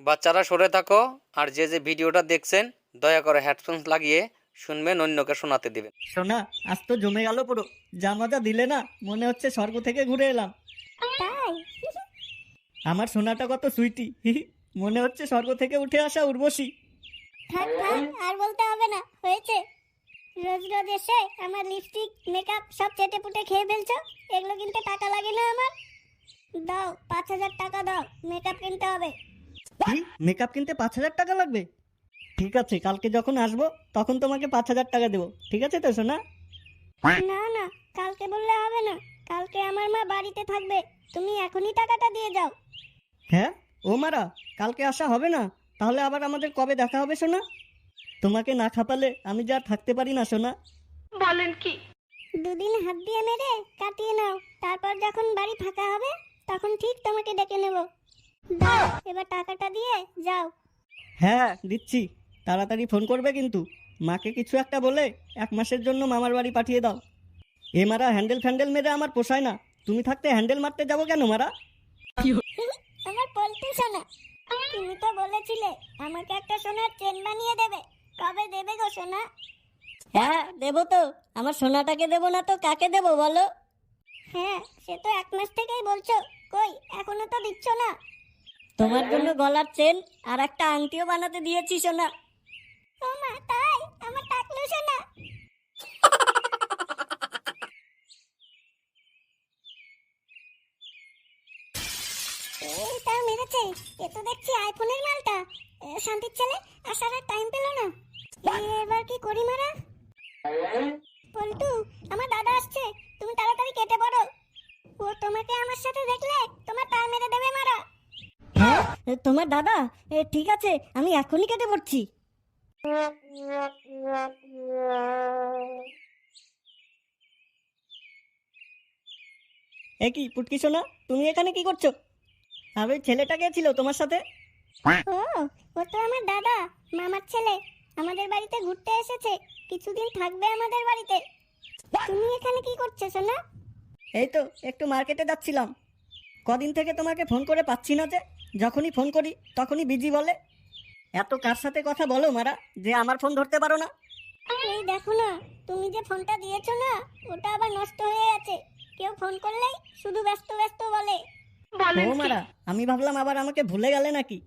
বাচ্চারা সরে থাকো আর যে যে ভিডিওটা দেখছেন দয়া করে হেডফোনস লাগিয়ে শুনবেন অন্যকে শোনাতে দিবেন। সোনা আজ তো জমে গেল পুরো। যা দিলে না মনে হচ্ছে স্বর্গ থেকে ঘুরে এলাম। তাই? আমার সোনাটা কত সুইটি মনে হচ্ছে স্বর্গ থেকে উঠে আসা উর্বশী। থাক থাক আর বলতে হবে না হয়েছে। রোজ রোজ এসে আমার লিপস্টিক মেকআপ সব চেটে পুটে খেয়ে ফেলছো? এগুলো কিনতে টাকা লাগে না আমার? দাও পাঁচ হাজার টাকা দাও মেকআপ কিনতে হবে। কি? মেকআপ কিনতে পাঁচ হাজার টাকা লাগবে? ঠিক আছে কালকে যখন আসব তখন তোমাকে পাঁচ হাজার টাকা দেবো। ঠিক আছে তো সোনা? না না কালকে বললে হবে না। কালকে আমার মা বাড়িতে থাকবে। তুমি এখনই টাকাটা দিয়ে যাও। হ্যাঁ? ও মারা কালকে আসা হবে না? তাহলে আবার আমাদের কবে দেখা হবে সোনা? তোমাকে না খাপালে আমি যা থাকতে পারি না সোনা। বলেন কি? দুদিন হাত দিয়ে মেরে কাটিয়ে নাও। তারপর যখন বাড়ি ফাঁকা হবে তখন ঠিক তোমাকে ডেকে নেব। দাও এবার টাকাটা দিয়ে যাও। হ্যাঁ দিচ্ছি। তাড়াতাড়ি ফোন করবে কিন্তু। মাকে কিছু একটা বলে এক মাসের জন্য মামার বাড়ি পাঠিয়ে দাও। এ মারা হ্যান্ডেল ফ্যান্ডেল মেরে আমার পোষায় না। তুমি থাকতে হ্যান্ডেল মারতে যাব কেন মারা? আমার পোল্ট্রি সোনা। তুমি তো বলেছিলে আমাকে একটা সোনার চেন বানিয়ে দেবে। কবে দেবে গো সোনা? হ্যাঁ দেবো তো। আমার সোনাটাকে দেবো না তো কাকে দেবো বলো? হ্যাঁ সে তো এক মাস থেকেই বলছো। কই এখনও তো দিচ্ছ না? তোমার জন্য গলার চেন আর একটা আংটিও বানাতে দিয়েছি, সোনা। মালটা। শান্তির আসার টাইম না। এবার কি করি মারা? আমার দাদা আসছে। তুমি তাড়াতাড়ি কেটে পড়ো। ও তোমাকে আমার সাথে দেখলে তোমার পা মেরে দেবে মারা। হ্যাঁ? তোমার দাদা? ঠিক আছে আমি এখনই কেটে পড়ছি। এ কি পুটকি সোনা তুমি এখানে কি করছ? ওই ছেলেটা কে ছিল তোমার সাথে? ও ও তো আমার দাদা মামার ছেলে। আমাদের বাড়িতে ঘুরতে এসেছে কিছুদিন থাকবে আমাদের বাড়িতে। তুমি এখানে কি করছ সোনা? এই তো একটু মার্কেটে যাচ্ছিলাম। কদিন থেকে তোমাকে ফোন করে পাচ্ছি না যে। যখনই ফোন করি তখনই বিজি বলে এত কার সাথে কথা বলো মারা যে আমার ফোন ধরতে পারো না? এই দেখো না তুমি যে ফোনটা দিয়েছ না ওটা আবার নষ্ট হয়ে আছে কেউ ফোন করলেই শুধু ব্যস্ত ব্যস্ত বলে। ও মারা আমি ভাবলাম আবার আমাকে ভুলে গেলে নাকি?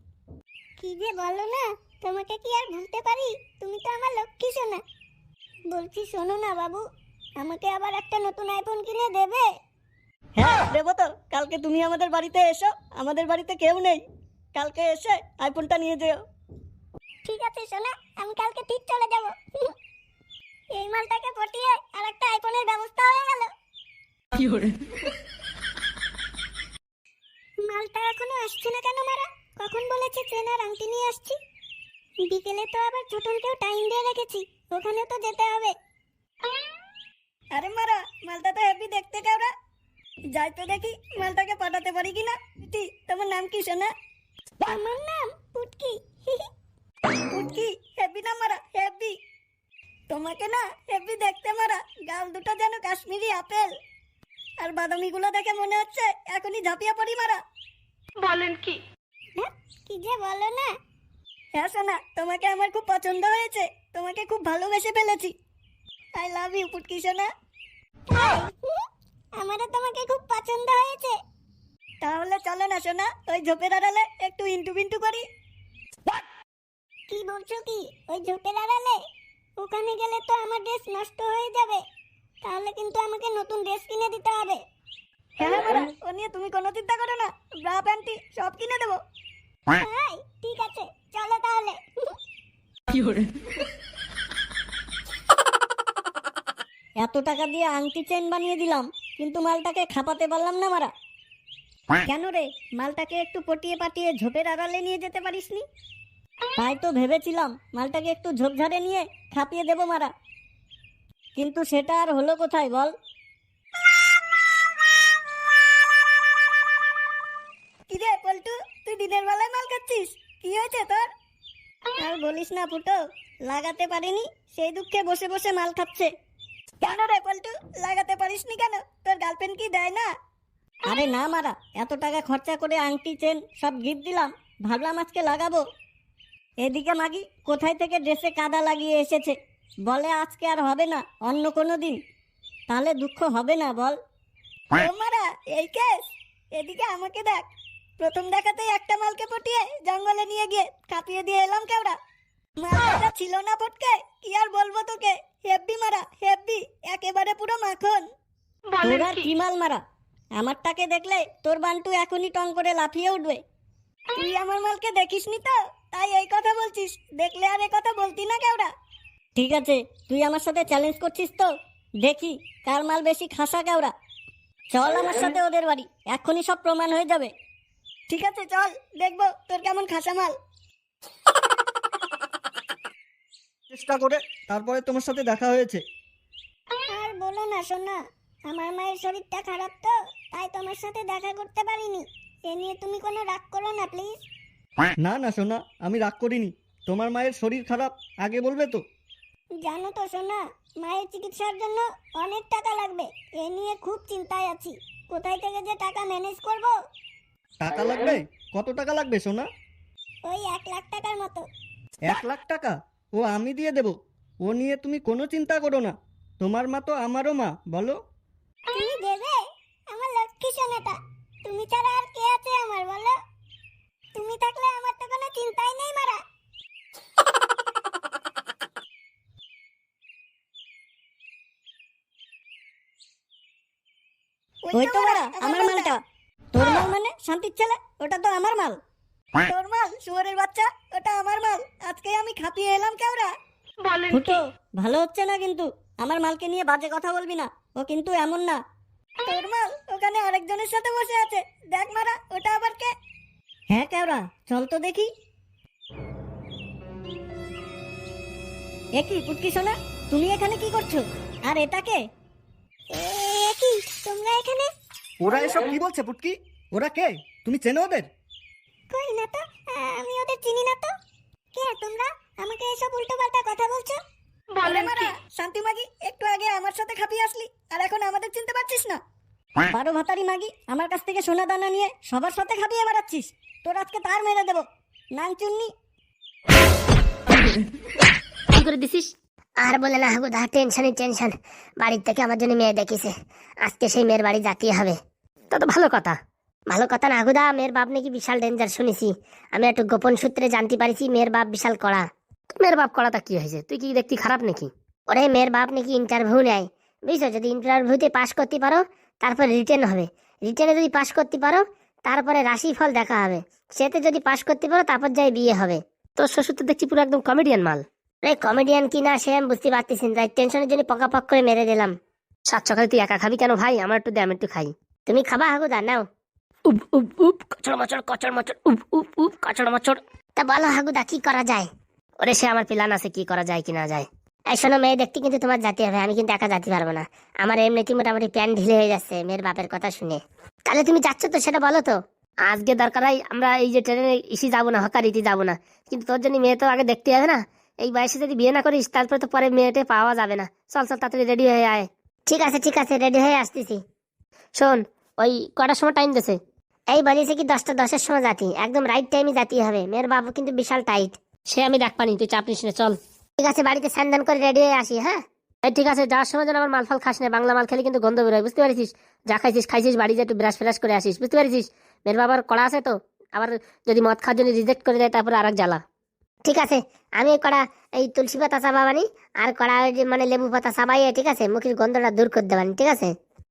কি যে বলো না তোমাকে কি আর ভুলতে পারি? তুমি তো আমার লক্ষ্মী সোনা। বলছি শোনো না বাবু আমাকে আবার একটা নতুন আইফোন কিনে দেবে? হ্যাঁ দেবো তো কালকে তুমি আমাদের বাড়িতে এসো। আমাদের বাড়িতে কেউ নেই। কালকে এসে আইফোনটা নিয়ে যেও। ঠিক আছে সোনা আমি কালকে ঠিক চলে যাব। এই মালটাকে পটিয়ে আর একটা আইফোনের ব্যবস্থা হয়ে গেল। মালটা এখনও আসছে না কেন মারা? কখন বলেছে ট্রেন আর আংটি নিয়ে আসছি? বিকেলে তো আবার ছোটনকেও টাইম দিয়ে রেখেছি ওখানে তো যেতে হবে। আরে মারা মালটা তো হ্যাপি দেখতে কেওরা যাই তো দেখি মালটাকে পাঠাতে পারি কিনা? টি তোমার নাম কি শোনা আমার নাম পুটকি। উটকি হ্যাপি না মারা? হ্যাপি তোমাকে না হ্যাপি দেখতে মারা। গাল দুটো যেন কাশ্মীরি আপেল। আর বাদামিগুলো দেখে মনে হচ্ছে এখনই ঝাঁপিয়ে পড়ি মারা। হ্যাঁ, কি? কি যে বলো না। হ্যাঁ সোনা তোমাকে আমার খুব পছন্দ হয়েছে। তোমাকে খুব ভালোবেসে ফেলেছি। আই লাভ ইউ পুটকি সোনা? হুম, আমারও তোমাকে খুব পছন্দ হয়েছে। তাহলে চলো না সোনা ওই ঝোপের আড়ালে একটু ইন্টু বিন্টু করি। কি বলছো কি? ওই ঝোপের আড়ালে? ওখানে গেলে তো আমার ড্রেস নষ্ট হয়ে যাবে। তাহলে কিন্তু আমাকে নতুন ড্রেস কিনে দিতে হবে। হ্যাঁ হ্যাঁ মারা ও নিয়ে তুমি কোনো চিন্তা করো না। ব্রা প্যান্টি সব কিনে দেবো। তাই ঠিক আছে চলো তাহলে। এত টাকা দিয়ে আংটি চেন বানিয়ে দিলাম। কিন্তু মালটাকে খাপাতে পারলাম না মারা। কেন রে? মালটাকে একটু পটিয়ে পাটিয়ে ঝোপের আড়ালে নিয়ে যেতে পারিসনি? তাই তো ভেবেছিলাম মালটাকে একটু ঝোপঝাড়ে নিয়ে খাপিয়ে দেবো মারা। কিন্তু সেটা আর হলো কোথায় বল? পল্টু তুই দিনের বেলায় মাল খাচ্ছিস? কি হয়েছে তোর? আর বলিস না ফুটো লাগাতে পারিনি সেই দুঃখে বসে বসে মাল খাচ্ছে। কেন রে পল্টু লাগাতে পারিসনি কেন? তোর গার্লফ্রেন্ড কি দেয় না? আরে না মারা। এত টাকা খরচা করে আংটি চেন সব গিফট দিলাম। ভাবলাম আজকে লাগাবো। এদিকে মাগি কোথায় থেকে ড্রেসে কাদা লাগিয়ে এসেছে? বলে আজকে আর হবে না অন্য কোনো দিন। তাহলে দুঃখ হবে না বল। মারা এই কেস এদিকে আমাকে দেখ। প্রথম দেখাতেই একটা মালকে পটিয়ে জঙ্গলে নিয়ে গিয়ে কাঁপিয়ে দিয়ে এলাম কেওড়া। মালটা ছিল না পটকে কি আর বলব তোকে? হেব্বি মারা হেব্বি একেবারে পুরো মাখন। তোর কি? মাল মারা? আমারটাকে দেখলে তোর বান্টু এখনই টং করে লাফিয়ে উঠবে। তুই আমার মালকে দেখিসনি তো? তাই এই কথা বলছিস। দেখলে আর এই কথা বলতি না কেওড়া ঠিক আছে তুই আমার সাথে চ্যালেঞ্জ করছিস তো? দেখি কার মাল বেশি খাসা কেওড়া চল আমার সাথে ওদের বাড়ি। এখনই সব প্রমাণ হয়ে যাবে। ঠিক আছে চল দেখব তোর কেমন খাসা মাল। চেষ্টা করে তারপরে তোমার সাথে দেখা হয়েছে। আর বলো না সোনা আমার মায়ের শরীরটা খারাপ তো তাই তোমার সাথে দেখা করতে পারিনি। এ নিয়ে তুমি কোনো রাগ করো না প্লিজ না না সোনা আমি রাগ করিনি। তোমার মায়ের শরীর খারাপ আগে বলবে তো। জানো তো সোনা মায়ের চিকিৎসার জন্য অনেক টাকা লাগবে। এ নিয়ে খুব চিন্তায় আছি। কোথায় থেকে যে টাকা ম্যানেজ করব? টাকা লাগবে? কত টাকা লাগবে সোনা? ওই এক লাখ টাকার মতো। এক লাখ টাকা? ও আমি দিয়ে দেব। ও নিয়ে তুমি কোনো চিন্তা করো না। তোমার মা তো আমারও মা বলো। তুমি দেবে? আমার লক্ষ্মী সোনাটা। তুমি ছাড়া আর কে আছে আমার বলো? তুমি থাকলে আমার তো কোনো চিন্তাই নেই মারা। ওই তো মারা আমার মালটা। তোর মাল মানে শান্তির ছেলে ওটা তো আমার মাল। তোর মাল শুয়ারের বাচ্চা ওটা আমার মাল। আজকে আমি খাপিয়ে এলাম কেওড়া। ফুটো ভালো হচ্ছে না কিন্তু। আমার মালকে নিয়ে বাজে কথা বলবি না। ও কিন্তু এমন না। তোর মাল ওখানে আরেকজনের সাথে বসে আছে। দেখ মারা ওটা আবার কে? হ্যাঁ কেওড়া চল তো দেখি। একই পুটকি সোনা তুমি এখানে কি করছ? আর এটাকে এ কি তোমরা এখানে? ওরা এসব কি বলছে পুটকি? ওরা কে? তুমি চেনো ওদের? কই না তো? আমি ওদের চিনি না তো। কে তোমরা? আমাকে এসব উল্টো পাল্টা কথা বলছো? বলে মারা শান্তি মাগি একটু আগে আমার সাথে খাপিয়ে আসলি আর এখন আমাদের চিনতে পারছিস না? বারো ভাতারি মাগি আমার কাছ থেকে সোনা দানা নিয়ে সবার সাথে খাপিয়ে বেড়াচ্ছিস। তোর আজকে তার মেরে দেবো। নাং চুন্নি। কি করে দিছিস? আর বলে না হাগুদা টেনশনই টেনশন বাড়ির থেকে আমার জন্য মেয়ে দেখিছে। আজকে সেই মেয়ের বাড়ি যেতেই হবে। তা তো ভালো কথা। ভালো কথা না হাগুদা মেয়ের বাপ নাকি বিশাল ডেঞ্জার শুনেছি। আমি একটু গোপন সূত্রে জানতে পারিছি মেয়ের বাপ বিশাল কড়া। তো মেয়ের বাপ কড়াটা কি হয়েছে? তুই কি দেখতে খারাপ নাকি? ওরে মেয়ের বাপ নাকি ইন্টারভিউ নেয়। বুঝছ? যদি ইন্টারভিউতে পাশ করতে পারো তারপর রিটেন হবে। রিটেনে যদি পাশ করতে পারো তারপরে রাশিফল দেখা হবে। সেতে যদি পাশ করতে পারো তারপর যাই বিয়ে হবে। তোর শ্বশুর তো দেখছি পুরো একদম কমেডিয়ান মাল। রে কমেডিয়ান কি না সে আমি বুঝতে পারতেছি না। তাই টেনশনের জন্য পকা পক করে মেরে দিলাম। সাত সকালে তুই একা খাবি কেন ভাই? আমার একটু দে আমি একটু খাই। তুমি খাবা হাগুদা নাও। উপ উপ উপ কচড় মচড় কচড় মচড় উপ উপ উপ কচড় মচড়। তা বলো হাগুদা কি করা যায়? ওরে সে আমার প্ল্যান আছে কি করা যায় কি না যায়। এই শোনো মেয়ে দেখতে কিন্তু তোমার জাতি হবে আমি কিন্তু একা যেতে পারব না। আমার এমনিতেই মোটামুটি প্যান ঢিলে হয়ে যাচ্ছে মেয়ের বাপের কথা শুনে। তাহলে তুমি যাচ্ছ তো সেটা বলো তো? আজকে দরকার হয় আমরা এই যে ট্রেনে ইসি যাব না হকারিতে যাব না। কিন্তু তোর জন্য মেয়ে তো আগে দেখতে হবে না। এই বয়সে যদি বিয়ে না করিস তারপরে তো পরে মেয়েটে পাওয়া যাবে না। চল চল তাড়াতাড়ি রেডি হয়ে আয়। ঠিক আছে ঠিক আছে রেডি হয়ে আসতেছি। শোন ওই কটার সময় টাইম দিছে এই বলিছে কি দশটা দশের সময় যাতি। একদম রাইট টাইমে যাতি হবে। মেয়ের বাবু কিন্তু বিশাল টাইট সে আমি দেখ পানি তুই চাপ নিস না চল। ঠিক আছে বাড়িতে স্যান্দান করে রেডি হয়ে আসি হ্যাঁ? এই ঠিক আছে যাওয়ার সময় যেন আমার মাল ফাল খাস না বাংলা মাল খেলে কিন্তু গন্ধ বেরোয় বুঝতে পারছিস? যা খাইছিস খাইছিস বাড়ি যে একটু ব্রাশ ফ্রাশ করে আসিস বুঝতে পারছিস? মেয়ের বাবার কড়া আছে তো আবার যদি মদ খাওয়ার জন্য রিজেক্ট করে দেয় তারপরে আর এক জ্বালা। ঠিক আছে আমি কড়া এই তুলসী পাতা চাবাবানি আর কড়া মানে লেবু পাতা চাবাইয়ে ঠিক আছে মুখের গন্ধটা দূর করে দেবানি ঠিক আছে?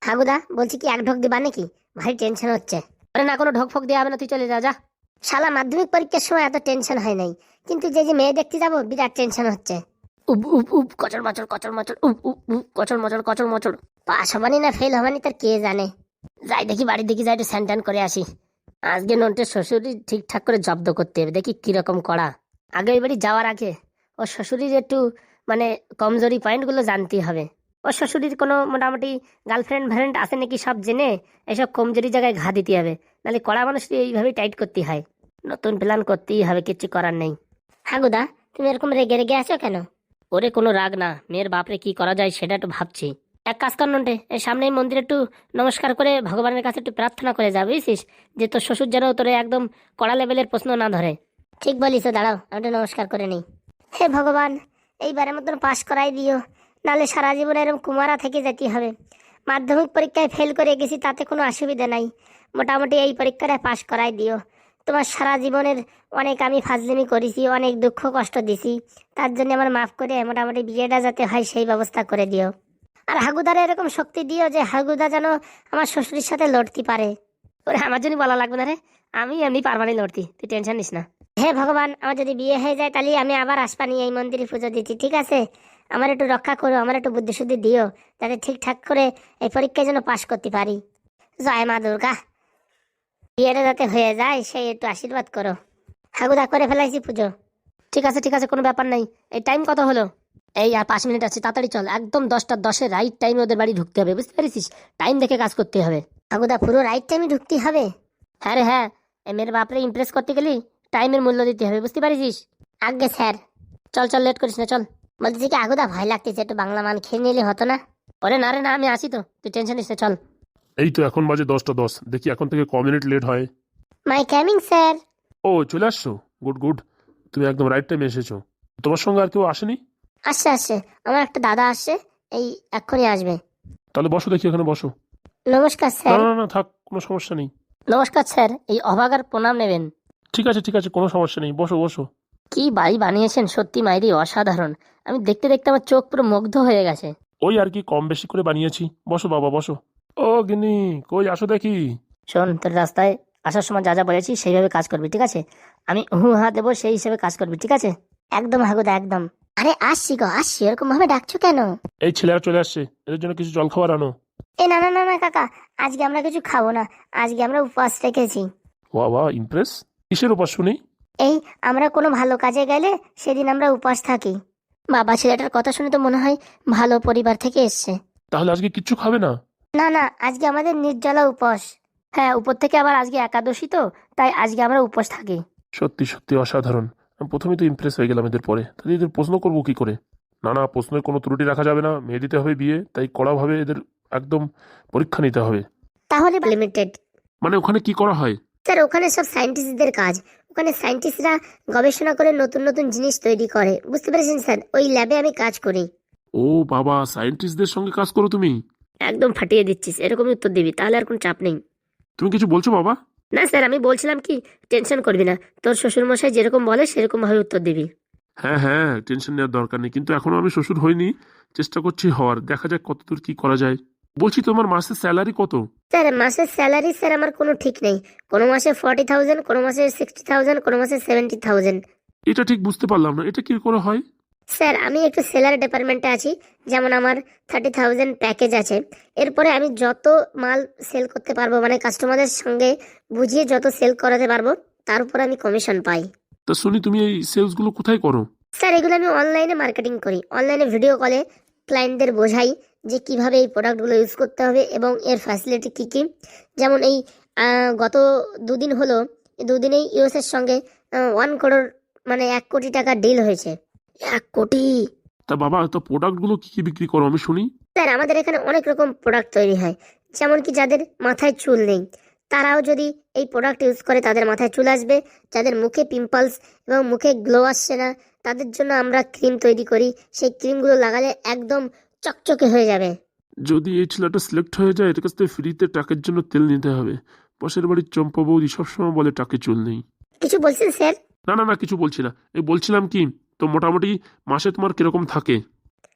হাগুদা বলছি কি এক ঢোক দিবা নাকি? ভারী টেনশন হচ্ছে। আরে না, কোনো ঢোক ফোক দেওয়া হবে না, তুই চলে যা যা। শালা, মাধ্যমিক পরীক্ষার সময় এত টেনশন হয় নাই। কিন্তু যে যে মেয়ে দেখতে যাব, বিরাট টেনশন হচ্ছে। উপ উপ উপ কচর মচর কচর মচর উপ উপ উপ কচর মচর কচর মচর পাস হবানি না ফেল হবানি, তার কে জানে? যাই দেখি, বাড়ির দিকে যাই, একটু স্যান্টান করে আসি। আজকে নন্টের শ্বশুরই ঠিকঠাক করে জব্দ করতে হবে, দেখি কীরকম করা। আগে ওই বাড়ি যাওয়ার আগে, ওর শ্বশুরির একটু মানে কমজোরি পয়েন্টগুলো জানতেই হবে। ওর শ্বশুরির কোনো মোটামুটি গার্লফ্রেন্ড ফ্রেন্ড আছে নাকি সব জেনে এসব কমজোরি জায়গায় ঘা দিতে হবে? নাহলে কড়া মানুষ এইভাবেই টাইট করতে হয়। নতুন প্ল্যান করতেই হবে কিচ্ছু করার নেই। হাগুদা তুমি এরকম রেগে রেগে আছো কেন? ওরে কোনো রাগ না মেয়ের বাপরে কি করা যায় সেটা একটু ভাবছি। এক কাজ কর নন্টে এই সামনে মন্দিরে একটু নমস্কার করে ভগবানের কাছে একটু প্রার্থনা করে যা বুঝছিস? যে তোর শ্বশুর যেন তোরে একদম কড়া লেভেলের প্রশ্ন না ধরে। ঠিক বলিস দাঁড়াও আমি নমস্কার করে নিই। হে ভগবান এইবারের মতন পাশ করাই দিও। নাহলে সারা জীবন এরকম কুমারা থেকে যেতে হবে। মাধ্যমিক পরীক্ষায় ফেল করে গেছি, তাতে কোনো অসুবিধা নাই। মোটামুটি এই পরীক্ষাটা পাশ করাই দিও। তোমার সারা জীবনের অনেক আমি ফাজলিমি করেছি, অনেক দুঃখ কষ্ট দিছি। তার জন্য আমার মাফ করে মোটামুটি বিয়েটা যাতে হয় সেই ব্যবস্থা করে দিও। আর হাগুদারে এরকম শক্তি দিও যে হাগুদা যেন আমার শ্বশুরের সাথে লড়তে পারে। ওরে, আমার জন্য বলা লাগবে না রে। আমি এমনি পারবানি লড়তি, তুই টেনশন নিস না। হে ভগবান, আমার যদি বিয়ে হয়ে যায় তাহলে আমি আবার আসপানি এই মন্দিরে পুজো দিচ্ছি, ঠিক আছে? আমার একটু রক্ষা করো, আমার একটু বুদ্ধি শুদ্ধি দিও, যাতে ঠিকঠাক করে এই পরীক্ষায় যেন পাশ করতে পারি। জয় মা দুর্গা। বিয়েটা যাতে হয়ে যায়, সেই একটু আশীর্বাদ করো। হাগুদা করে ফেলাইছি পুজো। ঠিক আছে ঠিক আছে, কোনো ব্যাপার নাই। এই টাইম কত হলো? এই আর পাঁচ মিনিট আছে, তাড়াতাড়ি চল। একদম দশটা দশে রাইট টাইমে ওদের বাড়ি ঢুকতে হবে, বুঝতে পেরেছিস? টাইম দেখে কাজ করতে হবে। হাগুদা পুরো রাইট টাইমে ঢুকতে হবে? হ্যাঁ রে হ্যাঁ। এ মেয়ের বাপরে ইমপ্রেস করতে গেলি টাইমের মূল্য দিতে হবে, বুঝতে পারিস আগে স্যার। চল চল লেট করিস না, চল। বলতেছি কি আগুদা ভয় লাগতেছে একটু বাংলা মান খেয়ে নিলে হতো না? ওরে না রে না আমি আসি তো তুই টেনশন নিস না চল। এই তো এখন বাজে দশটা দশ দেখি এখন থেকে ক মিনিট লেট হয়। মাই ক্যামিং স্যার ও চলে আসছো? গুড গুড তুমি একদম রাইট টাইমে এসেছ। তোমার সঙ্গে আর কেউ আসেনি? আসছে আসছে। আমার একটা দাদা আসছে এই এক্ষুনি আসবে। তাহলে বসো দেখি এখানে বসো। নমস্কার স্যার না না না থাক কোনো সমস্যা নেই। নমস্কার স্যার এই অভাগার প্রণাম নেবেন। ঠিক আছে ঠিক আছে কোনো সমস্যা নেই। বসো বসো। কি বাড়ি বানিয়েছেন? সত্যি মাইরি অসাধারণ। আমি দেখতে দেখতে আমার চোখ পুরো মুগ্ধ হয়ে গেছে। ওই আর কি কম বেশি করে বানিয়েছি। বসো বাবা বসো। ও গিনি কই আসো দেখি। শোন তোর রাস্তায় আসার সময় যা যা বলেছি সেইভাবে কাজ করবি ঠিক আছে? আমি হু হা দেবো সেই হিসেবে কাজ করবি ঠিক আছে? একদম হাগুদা একদম। আরে আসছি গো আসছি এরকম ভাবে ডাকছো কেন? এই ছেলেরা চলে আসছে এদের জন্য কিছু জল খাবার আনো। এ না না না না কাকা আজকে আমরা কিছু খাব না আজকে আমরা উপবাস রেখেছি। ওয়া ওয়া ইমপ্রেস। কিসের উপাস শুনি? এই আমরা কোনো ভালো কাজে গেলে সেদিন আমরা উপাস থাকি। বাবা ছেলেটার কথা শুনে তো মনে হয় ভালো পরিবার থেকে এসছে। তাহলে আজকে কিচ্ছু খাবে না? না না আজকে আমাদের নির্জলা উপোস। হ্যাঁ উপর থেকে আবার আজকে একাদশী তো তাই আজকে আমরা উপোস থাকি। সত্যি সত্যি অসাধারণ। আমি প্রথমেই তো ইমপ্রেস হয়ে গেলাম এদের পরে। তাহলে এদের প্রশ্ন করব কি করে? না না প্রশ্নের কোনো ত্রুটি রাখা যাবে না। মেয়ে দিতে হবে বিয়ে তাই কড়াভাবে এদের একদম পরীক্ষা নিতে হবে। তাহলে লিমিটেড মানে ওখানে কি করা হয়? স্যার ওখানে সব সায়েন্টিস্টদের কাজ। ওখানে সায়েন্টিস্টরা গবেষণা করে নতুন নতুন জিনিস তৈরি করে। বুঝতে পেরেছেন স্যার? ওই ল্যাবে আমি কাজ করি। ও বাবা সায়েন্টিস্টদের সঙ্গে কাজ করো তুমি? একদম ফাটিয়ে দিচ্ছিস এরকমই উত্তর দিবি তাহলে আর কোনো চাপ নেই। তুমি কিছু বলছো বাবা? না স্যার আমি বলছিলাম কি টেনশন করবি না। তোর শ্বশুরমশাই যেরকম বলে সেরকম ভাবে উত্তর দিবি। হ্যাঁ হ্যাঁ টেনশন নেওয়ার দরকার নেই কিন্তু এখনও আমি শ্বশুর হইনি। চেষ্টা করছি হওয়ার দেখা যাক কতদূর কি করা যায়। বলছি তোমার মাসের স্যালারি কত? স্যার মাসের স্যালারি স্যার আমার কোনো ঠিক নেই। কোনো মাসে ফর্টি থাউজেন্ড কোনো মাসে সিক্সটি থাউজেন্ড কোনো মাসে সেভেন্টি থাউজেন্ড এটা ঠিক বুঝতে পারলাম না। এটা কি করে হয়? স্যার আমি একটু সেলার ডিপার্টমেন্টে আছি। যেমন আমার থার্টি থাউজেন্ড প্যাকেজ আছে। এরপরে আমি যত মাল সেল করতে পারব মানে কাস্টমারদের সঙ্গে বুঝিয়ে যত সেল করাতে পারব তার উপর আমি কমিশন পাই। তা শুনি তুমি এই সেলসগুলো কোথায় করো? স্যার এগুলো আমি অনলাইনে মার্কেটিং করি। অনলাইনে ভিডিও কলে ক্লায়েন্টদের বোঝাই। যে কীভাবে এই প্রোডাক্টগুলো ইউজ করতে হবে এবং এর ফ্যাসিলিটি কী কী? যেমন এই গত দুদিন হলো দুদিনেই ইউএসের সঙ্গে ওয়ান করোড় মানে এক কোটি টাকা ডিল হয়েছে। এক কোটি? তা বাবা তো প্রোডাক্টগুলো কি কি বিক্রি করো আমি শুনি। স্যার আমাদের এখানে অনেক রকম প্রোডাক্ট তৈরি হয়। যেমন কি যাদের মাথায় চুল নেই তারাও যদি এই প্রোডাক্ট ইউজ করে তাদের মাথায় চুল আসবে যাদের মুখে পিম্পলস এবং মুখে গ্লো আসছে না তাদের জন্য আমরা ক্রিম তৈরি করি। সেই ক্রিমগুলো লাগালে একদম চকচকে হয়ে যাবে। যদি এই ছেলেটা সিলেক্ট হয়ে যায় এর কাছ থেকে ফ্রিতে টাকের জন্য তেল নিতে হবে। পাশের বাড়ির চম্পা বৌদি সবসময় বলে টাকে চুল নেই। কিছু বলছেন স্যার? না না না কিছু বলছি না। এই বলছিলাম কি তো মোটামুটি মাসে তোমার কীরকম থাকে?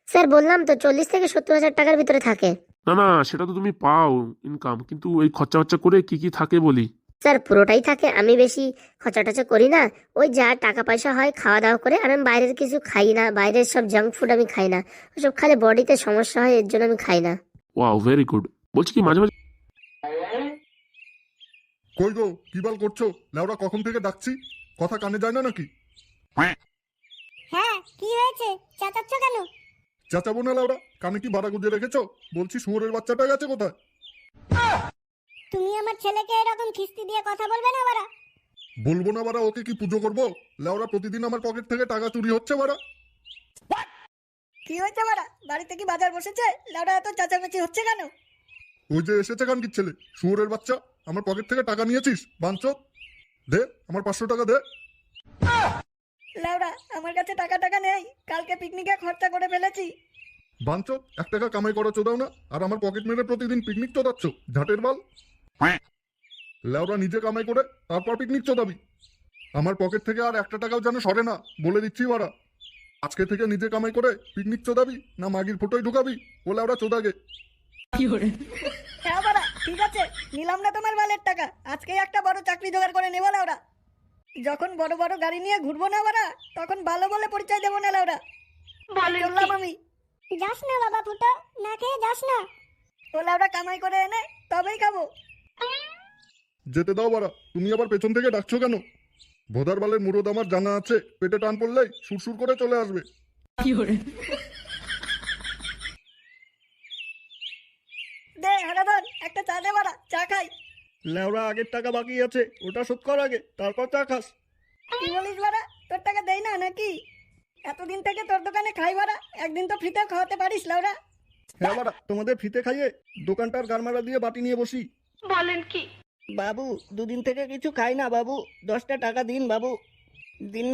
স্যার বললাম তো চল্লিশ থেকে সত্তর হাজার টাকার ভিতরে থাকে। না না সেটা তো তুমি পাও ইনকাম কিন্তু এই খরচা খরচা করে কি কি থাকে বলি? স্যার পুরোটাই থাকে আমি বেশি খরচা টচা করি না। ওই যা টাকা পয়সা হয় খাওয়া দাওয়া করে আর আমি বাইরের কিছু খাই না বাইরের সব জাঙ্ক ফুড আমি খাই না। ওসব খালে বডিতে সমস্যা হয় এর জন্য আমি খাই না। ওয়াও ভেরি গুড বলছি কি মাঝে মাঝে কই গো কি বাল করছ? লেওরা কখন থেকে ডাকছি? কথা কানে যায় না নাকি? হ্যাঁ কি হয়েছে? চেঁচাচ্ছ কেন? চেঁচাবো না লেওরা কানে কি বাড়া গুজে রেখেছো? বলছি শুয়োরের বাচ্চাটা গেছে কোথায়? তুমি আমার ছেলেকে এরকম খিস্তি দিয়ে কথা বলবে না বাড়া? বলব না বাড়া ওকে কি পুজো করব? লেওরা প্রতিদিন আমার পকেট থেকে টাকা চুরি হচ্ছে বাড়া। কি হয়েছে বাড়া? বাড়িতে কি বাজার বসেছে? লাউডা এত চাচামেচি হচ্ছে কেন? ওই যে এসেছে কান কি ছেলে শুয়োরের বাচ্চা। আমার পকেট থেকে টাকা নিয়েছিস বাঞ্চত দে আমার পাঁচশো টাকা দে। লাউডা আমার কাছে টাকা টাকা নেই। কালকে পিকনিকে খরচা করে ফেলেছি। বাঞ্চত এক টাকা কামাই করা চোদাও না। আর আমার পকেট মেরে প্রতিদিন পিকনিক চোদাচ্ছ ঝাটের বাল। লেওরা নিজে কামাই করে তারপর পিকনিক চোদাবি। আমার পকেট থেকে আর একটা টাকাও যেন সরে না বলে দিচ্ছি বাড়া আজকে থেকে নিজে কামাই করে পিকনিক চোদাবি না মাগির ফটোই ঢুকাবি ও লেওরা চোদাগে। হ্যাঁ বাড়া ঠিক আছে নিলাম না তোমার বালের টাকা আজকেই একটা বড় চাকরি জোগাড় করে নেব লাউডা যখন বড় বড় গাড়ি নিয়ে ঘুরবো না বাড়া তখন ভালো বলে পরিচয় দেবো না লাউডা চললাম আমি। যাস না বাবা ফুটো না খেয়ে যাস না। ও লাউডা কামাই করে এনে তবেই খাব। যেতে দাও বাড়া তুমি আবার পেছন থেকে ডাকছো কেন? ভোদার বালের মুরদ আমার জানা আছে পেটে টান পড়লেই সুরসুর করে চলে আসবে। দে হারাধন একটা চা দে বাড়া চা খাই। লেওরা আগের টাকা বাকি আছে ওটা শোধ কর আগে তারপর চা খাস। কি বলিস বাড়া তোর টাকা দেই না নাকি? এতদিন থেকে তোর দোকানে খাই বাড়া একদিন তো ফ্রিতে খাওয়াতে পারিস লাউডা হ্যাঁ বাড়া তোমাদের ফিতে খাইয়ে দোকানটার গারমারা দিয়ে বাটি নিয়ে বসি। বলেন কি? বাবু দুদিন থেকে কিছু খাই না বাবু। দশটা টাকা দিন বাবু। দিন